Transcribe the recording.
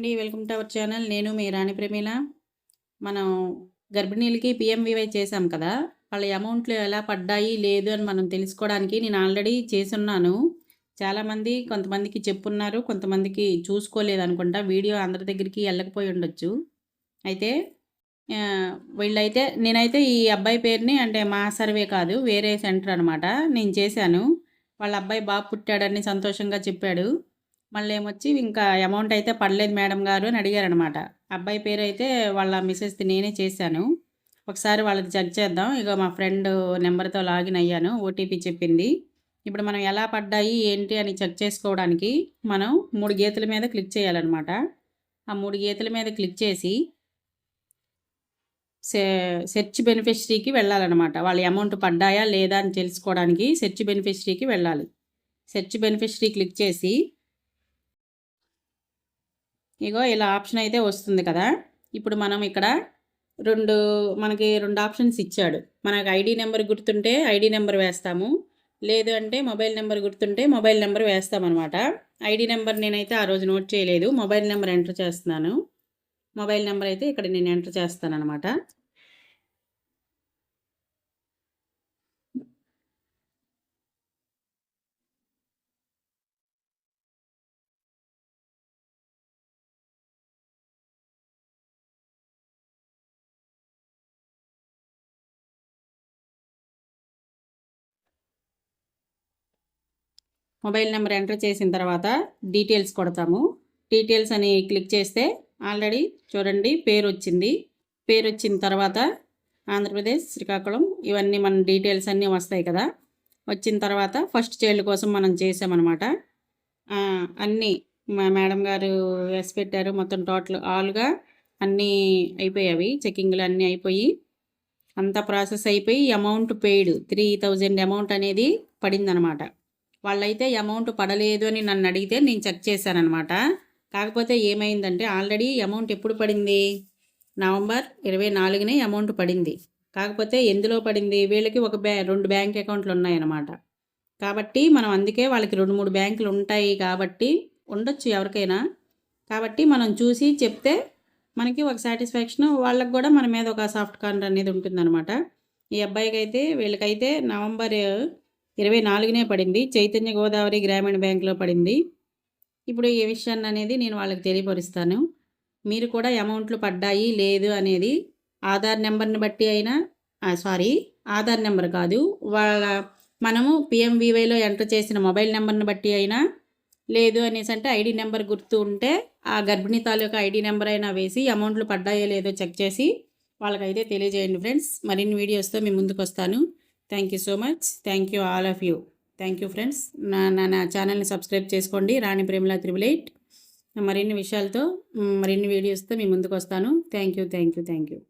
అండి. Welcome to our channel. నేను మీ రాణి ప్రమీల. మనం గర్భిణీలకి పిఎంవివై చేసాం కదా. వాళ్ళ అమౌంట్లు ఎలా పడ్డాయి లేదు అని మనం తెలుసుకోవడానికి నేను ఆల్రెడీ చేసున్నాను. చాలామంది కొంతమందికి చెప్పున్నారు కొంతమందికి చూసుకోలేదు అనుకుంటా. వీడియో అందరి దగ్గరికి వెళ్ళకపోయి ఉండొచ్చు. అయితే వీళ్ళైతే నేనైతే ఈ అబ్బాయి పేరుని అంటే మా సర్వే కాదు వేరే సెంటర్ అనమాట నేను చేశాను. వాళ్ళ అబ్బాయి బాబు పుట్టాడని సంతోషంగా చెప్పాడు. మళ్ళీ ఏమొచ్చి ఇంకా అమౌంట్ అయితే పడలేదు మేడం గారు అని అడిగారనమాట. అబ్బాయి పేరు అయితే వాళ్ళ మిస్సెస్ది నేనే చేశాను. ఒకసారి వాళ్ళది చెక్ చేద్దాం. ఇక మా ఫ్రెండ్ నెంబర్తో లాగిన్ అయ్యాను ఓటీపీ చెప్పింది. ఇప్పుడు మనం ఎలా పడ్డాయి ఏంటి అని చెక్ చేసుకోవడానికి మనం మూడు గీతల మీద క్లిక్ చేయాలన్నమాట ఆ మూడు గీతల మీద క్లిక్ చేసి సెర్చ్ బెనిఫిషరీకి వెళ్ళాలన్నమాట వాళ్ళ అమౌంట్ పడ్డాయా లేదా అని తెలుసుకోవడానికి సెర్చ్ బెనిఫిషరీకి వెళ్ళాలి. సెర్చ్ బెనిఫిషరీ క్లిక్ చేసి ఇగో ఇలా ఆప్షన్ అయితే వస్తుంది కదా. ఇప్పుడు మనం ఇక్కడ రెండు మనకి రెండు ఆప్షన్స్ ఇచ్చాడు. మనకు ఐడి నెంబర్ గుర్తుంటే ఐడి నెంబర్ వేస్తాము. లేదు అంటే మొబైల్ నెంబర్ గుర్తుంటే మొబైల్ నెంబర్ వేస్తామన్నమాట ఐడి నెంబర్ నేనైతే ఆ రోజు నోట్ చేయలేదు. మొబైల్ నెంబర్ ఎంటర్ చేస్తున్నాను. మొబైల్ నెంబర్ అయితే ఇక్కడ నేను ఎంటర్ చేస్తాను అనమాట మొబైల్ నెంబర్ ఎంటర్ చేసిన తర్వాత డీటెయిల్స్ కొడతాము. డీటెయిల్స్ అని క్లిక్ చేస్తే ఆల్రెడీ చూడండి పేరు వచ్చింది. పేరు వచ్చిన తర్వాత ఆంధ్రప్రదేశ్ శ్రీకాకుళం ఇవన్నీ మన డీటెయిల్స్ అన్నీ వస్తాయి కదా. వచ్చిన తర్వాత ఫస్ట్ చైల్డ్ కోసం మనం చేసామన్నమాట. అన్నీ మా మేడం గారు వేసి పెట్టారు. మొత్తం టోటల్ ఆల్గా అన్నీ అయిపోయావి చెకింగ్లు అన్నీ అయిపోయి అంతా ప్రాసెస్ అయిపోయి amount paid three thousand amount అనేది పడిందనమాట వాళ్ళైతే అమౌంట్ పడలేదు అని నన్ను అడిగితే నేను చెక్ చేశానమాట కాకపోతే ఏమైందంటే ఆల్రెడీ అమౌంట్ ఎప్పుడు పడింది? నవంబర్ ఇరవై నాలుగునే అమౌంట్ పడింది. కాకపోతే ఎందులో పడింది? వీళ్ళకి ఒక బ్యా రెండు బ్యాంక్ అకౌంట్లు ఉన్నాయన్నమాట. కాబట్టి మనం అందుకే వాళ్ళకి రెండు మూడు బ్యాంకులు ఉంటాయి కాబట్టి ఉండొచ్చు ఎవరికైనా. కాబట్టి మనం చూసి చెప్తే మనకి ఒక సాటిస్ఫాక్షన్ వాళ్ళకి కూడా మన మీద ఒక సాఫ్ట్ కార్నర్ అనేది ఉంటుందన్నమాట. ఈ అబ్బాయికి అయితే వీళ్ళకైతే నవంబర్ ఇరవై నాలుగునే పడింది. చైతన్య గోదావరి గ్రామీణ బ్యాంకులో పడింది. ఇప్పుడు ఈ విషయాన్ని అనేది నేను వాళ్ళకి తెలియపరుస్తాను. మీరు కూడా అమౌంట్లు పడ్డాయి లేదు అనేది ఆధార్ నెంబర్ని బట్టి అయినా సారీ ఆధార్ నెంబర్ కాదు. వాళ్ళ మనము పిఎంవివైలో ఎంటర్ చేసిన మొబైల్ నెంబర్ని బట్టి అయినా లేదు అనేసి అంటే ఐడి నెంబర్ గుర్తు ఉంటే ఆ గర్భిణీ తాలూకా ఐడి నెంబర్ అయినా వేసి అమౌంట్లు పడ్డాయో లేదో చెక్ చేసి వాళ్ళకైతే తెలియజేయండి ఫ్రెండ్స్. మరిన్ని వీడియోస్తో మీ ముందుకు వస్తాను. Thank you so much thank you all of you thank you friends నా నా ఛానల్ని సబ్స్క్రైబ్ చేసుకోండి. రాణి ప్రేమల త్రిబుల్ ఎయిట్. మరిన్ని విషయాలతో మరిన్ని వీడియోస్తో మీ ముందుకు వస్తాను. Thank you thank you thank you